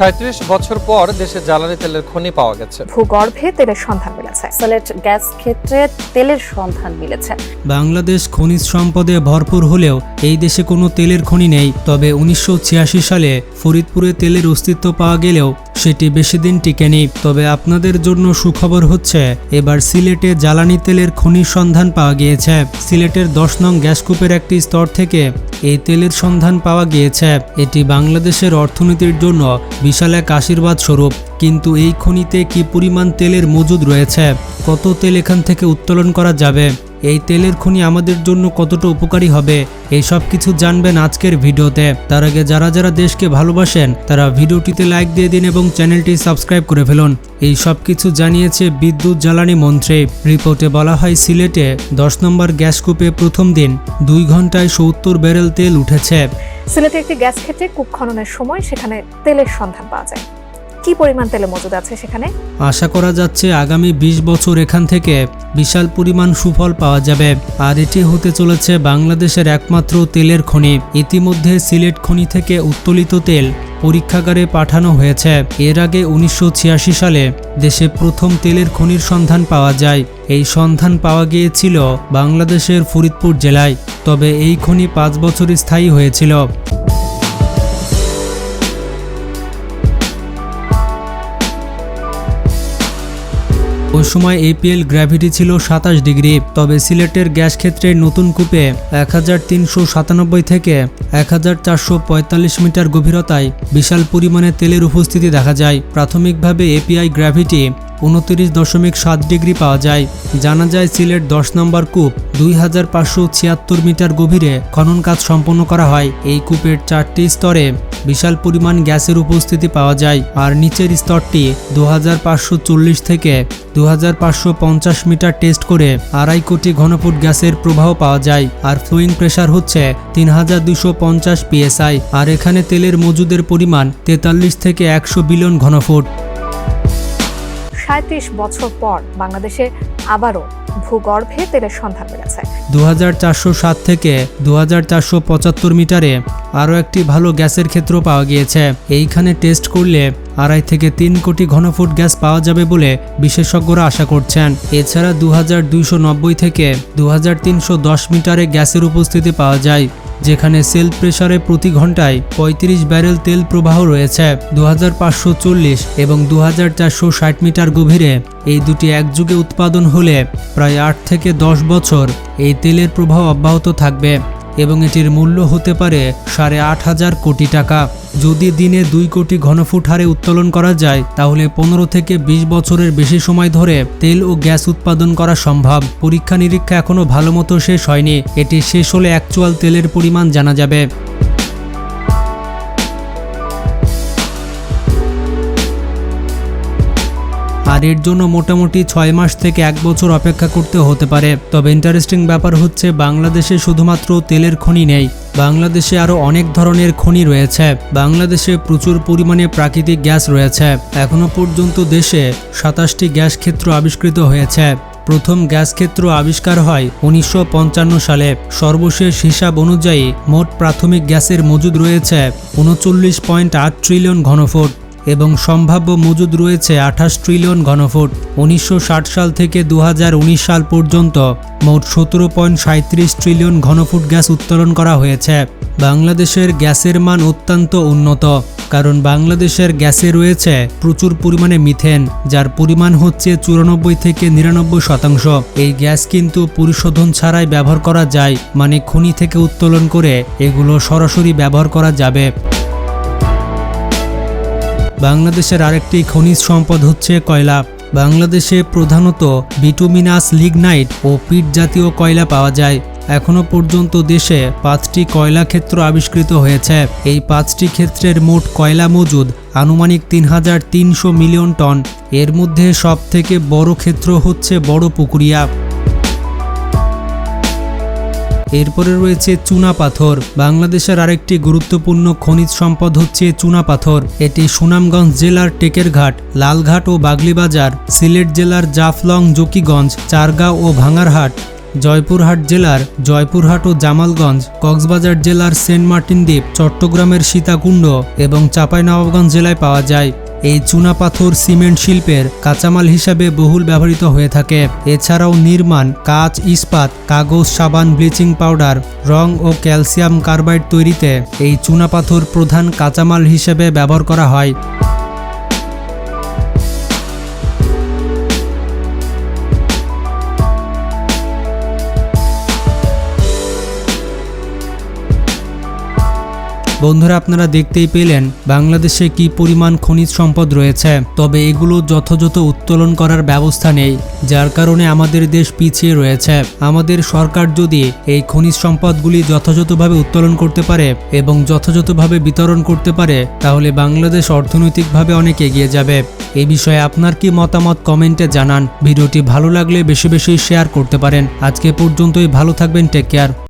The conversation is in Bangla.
সাঁত্রিশ বছর পর দেশে জ্বালানি তেলের খনি পাওয়া গেছে। ভূগর্ভে তেলের সন্ধান মিলেছে। সিলেট গ্যাস ক্ষেত্রে তেলের সন্ধান মিলেছে। বাংলাদেশ খনিজ সম্পদে ভরপুর হলেও এই দেশে কোনো তেলের খনি নেই তবে উনিশশো সালে ফরিদপুরে তেলের অস্তিত্ব পাওয়া গেলেও সেটি বেশি দিন টিকেনি। তবে আপনাদের জন্য সুখবর হচ্ছে এবার সিলেটে জ্বালানি তেলের খনির সন্ধান পাওয়া গিয়েছে। সিলেটের দশ নং গ্যাসকূপের একটি স্তর থেকে এই তেলের সন্ধান পাওয়া গিয়েছে। এটি বাংলাদেশের অর্থনীতির জন্য বিশাল এক আশীর্বাদ স্বরূপ। কিন্তু এই খনিতে কি পরিমাণ তেলের মজুদ রয়েছে? কত তেল এখান থেকে উত্তোলন করা যাবে? এই তেলের খনি আমাদের জন্য কতটা উপকারী হবে, এই সব কিছু জানবেন আজকের ভিডিওতে। তার আগে যারা যারা দেশকে ভালোবাসেন, তারা ভিডিওটিতে লাইক দিয়ে দিন এবং চ্যানেলটি সাবস্ক্রাইব করে ফেলুন। এই সব কিছু জানিয়েছে বিদ্যুৎ জ্বালানি মন্ত্রী। রিপোর্টে বলা হয়, সিলেটে দশ নম্বর গ্যাসকূপে প্রথম দিন দুই ঘন্টায় সত্তর ব্যারেল তেল উঠেছে। সিলেটে একটি গ্যাস ক্ষেত্রে কূপ খননের সময় সেখানে তেলের সন্ধান পাওয়া যায়। কি পরিমাণ তেলে মজুদ আছে সেখানে? আশা করা যাচ্ছে আগামী ২০ বছর এখান থেকে বিশাল পরিমাণ সুফল পাওয়া যাবে। আর এটি হতে চলেছে বাংলাদেশের একমাত্র তেলের খনি। ইতিমধ্যে সিলেট খনি থেকে উত্তোলিত তেল পরীক্ষাগারে পাঠানো হয়েছে। এর আগে উনিশশো ছিয়াশি সালে দেশে প্রথম তেলের খনির সন্ধান পাওয়া যায়। এই সন্ধান পাওয়া গিয়েছিল বাংলাদেশের ফরিদপুর জেলায়। তবে এই খনি পাঁচ বছর স্থায়ী হয়েছিল। ওই সময় এপিএল গ্র্যাভিটি ছিল সাতাশ ডিগ্রি, তবে সিলেটের গ্যাস ক্ষেত্রে নতুন কূপে এক হাজার তিনশো সাতানব্বই থেকে এক হাজার চারশো পঁয়তাল্লিশ মিটার গভীরতায় বিশাল পরিমাণে তেলের উপস্থিতি দেখা যায়। প্রাথমিকভাবে এপিআই গ্র্যাভিটি উনতিরিশ দশমিক সাত ডিগ্রি পাওয়া যায়। জানা যায় সিলেট দশ নম্বর কূপ দুই হাজার পাঁচশো ছিয়াত্তর মিটার গভীরে খনন কাজ সম্পন্ন করা হয়। এই কূপের চারটি স্তরে বিশাল পরিমাণ গ্যাসের উপস্থিতি পাওয়া যায় আর নিচের স্তরটি দু হাজার পাঁচশো চল্লিশ থেকে দু হাজার পাঁচশো পঞ্চাশ মিটার টেস্ট করে আড়াই কোটি ঘনফুট গ্যাসের প্রবাহ পাওয়া যায় আর ফ্লোয়িং প্রেশার হচ্ছে তিন পিএসআই। আর এখানে তেলের মজুদের পরিমাণ তেতাল্লিশ থেকে একশো বিলিয়ন ঘনফুট। সাঁত্রিশ বছর পর বাংলাদেশে আবারও ভূগর্ভে তেলের সন্ধান মিলেছে দু থেকে দু হাজার চারশো পঁচাত্তর মিটারে আরও একটি ভালো গ্যাসের ক্ষেত্র পাওয়া গিয়েছে। এইখানে টেস্ট করলে আড়াই থেকে তিন কোটি ঘনফুট গ্যাস পাওয়া যাবে বলে বিশেষজ্ঞরা আশা করছেন। এছাড়া দু হাজার দুইশো নব্বই থেকে দু হাজার তিনশো দশ মিটারে গ্যাসের উপস্থিতি পাওয়া যায়। যেখানে সেল প্রেসারে প্রতি ঘন্টায় ৩৫ ব্যারেল তেল প্রবাহ রয়েছে। দু হাজার পাঁচশো চল্লিশ এবং দু হাজার চারশো ষাট মিটার গভীরে এই দুটি একযুগে উৎপাদন হলে প্রায় আট থেকে দশ বছর এই তেলের প্রবাহ অব্যাহত থাকবে। এবং এটির মূল্য হতে পারে সাড়ে আট হাজার কোটি টাকা। যদি দিনে দুই কোটি ঘনফুট হারে উত্তোলন করা যায়, তাহলে পনেরো থেকে ২০ বছরের বেশি সময় ধরে তেল ও গ্যাস উৎপাদন করা সম্ভব। পরীক্ষা নিরীক্ষা এখনও ভালো মতো শেষ হয়নি। এটি শেষ হলে অ্যাকচুয়াল তেলের পরিমাণ জানা যাবে। আর এর জন্য মোটামুটি ছয় মাস থেকে এক বছর অপেক্ষা করতে হতে পারে। তবে ইন্টারেস্টিং ব্যাপার হচ্ছে বাংলাদেশে শুধুমাত্র তেলের খনি নেই, বাংলাদেশে আরও অনেক ধরনের খনি রয়েছে। বাংলাদেশে প্রচুর পরিমাণে প্রাকৃতিক গ্যাস রয়েছে। এখনও পর্যন্ত দেশে সাতাশটি গ্যাস ক্ষেত্র আবিষ্কৃত হয়েছে। প্রথম গ্যাস ক্ষেত্র আবিষ্কার হয় উনিশশো পঞ্চান্ন সালে। সর্বশেষ হিসাব অনুযায়ী মোট প্রাথমিক গ্যাসের মজুদ রয়েছে উনচল্লিশ পয়েন্ট আট ট্রিলিয়ন ঘনফুট। এবং সম্ভাব্য মজুদ রয়েছে আঠাশ ট্রিলিয়ন ঘনফুট। উনিশশো ষাট সাল থেকে দু হাজার উনিশ সাল পর্যন্ত মোট সতেরো পয়েন্ট সাঁত্রিশ ট্রিলিয়ন ঘনফুট গ্যাস উত্তোলন করা হয়েছে। বাংলাদেশের গ্যাসের মান অত্যন্ত উন্নত, কারণ বাংলাদেশের গ্যাসে রয়েছে প্রচুর পরিমাণে মিথেন, যার পরিমাণ হচ্ছে চুরানব্বই থেকে নিরানব্বই শতাংশ। এই গ্যাস কিন্তু পরিশোধন ছাড়াই ব্যবহার করা যায় মানে খনি থেকে উত্তোলন করে এগুলো সরাসরি ব্যবহার করা যাবে। বাংলাদেশের আরেকটি খনিজ সম্পদ হচ্ছে কয়লা। বাংলাদেশে প্রধানত বিটুমিনাস লিগনাইট ও পিট জাতীয় কয়লা পাওয়া যায়। এখনও পর্যন্ত দেশে পাঁচটি কয়লা ক্ষেত্র আবিষ্কৃত হয়েছে। এই পাঁচটি ক্ষেত্রের মোট কয়লা মজুদ আনুমানিক তিন হাজার তিনশো মিলিয়ন টন। এর মধ্যে সবথেকে বড় ক্ষেত্র হচ্ছে বড় পুকুরিয়া। এরপরে রয়েছে চুনা পাথর। বাংলাদেশের আরেকটি গুরুত্বপূর্ণ খনিজ সম্পদ হচ্ছে চুনা পাথর। এটি সুনামগঞ্জ জেলার টেকেরঘাট, লালঘাট ও বাগলিবাজার, সিলেট জেলার জাফলং, জকিগঞ্জ, চারগাঁও ও ভাঙারহাট, জয়পুরহাট জেলার জয়পুরহাট ও জামালগঞ্জ, কক্সবাজার জেলার সেন্ট মার্টিন দ্বীপ, চট্টগ্রামের সীতাকুণ্ড এবং চাঁপাইনবাবগঞ্জ জেলায় পাওয়া যায়। এই চুনাপাথর সিমেন্ট শিল্পের কাঁচামাল হিসাবে বহুল ব্যবহৃত হয়ে থাকে। এছাড়াও নির্মাণ, কাঁচ, ইস্পাত, কাগজ, সাবান, ব্লিচিং পাউডার, রং ও ক্যালসিয়াম কার্বাইড তৈরিতে এই চুনাপাথর প্রধান কাঁচামাল হিসেবে ব্যবহার করা হয়। বন্ধুরা, আপনারা দেখতেই পেলেন বাংলাদেশে কি পরিমাণ খনিজ সম্পদ রয়েছে। তবে এগুলো যথাযথ উত্তোলন করার ব্যবস্থা নেই, যার কারণে আমাদের দেশ পিছিয়ে রয়েছে। আমাদের সরকার যদি এই খনিজ সম্পদগুলি যথাযথভাবে উত্তোলন করতে পারে এবং যথাযথভাবে বিতরণ করতে পারে, তাহলে বাংলাদেশ অর্থনৈতিকভাবে অনেক এগিয়ে যাবে। এই বিষয়ে আপনার কি মতামত কমেন্টে জানান। ভিডিওটি ভালো লাগলে বেশি বেশি শেয়ার করতে পারেন। আজকে পর্যন্তই, ভালো থাকবেন টেক কেয়ার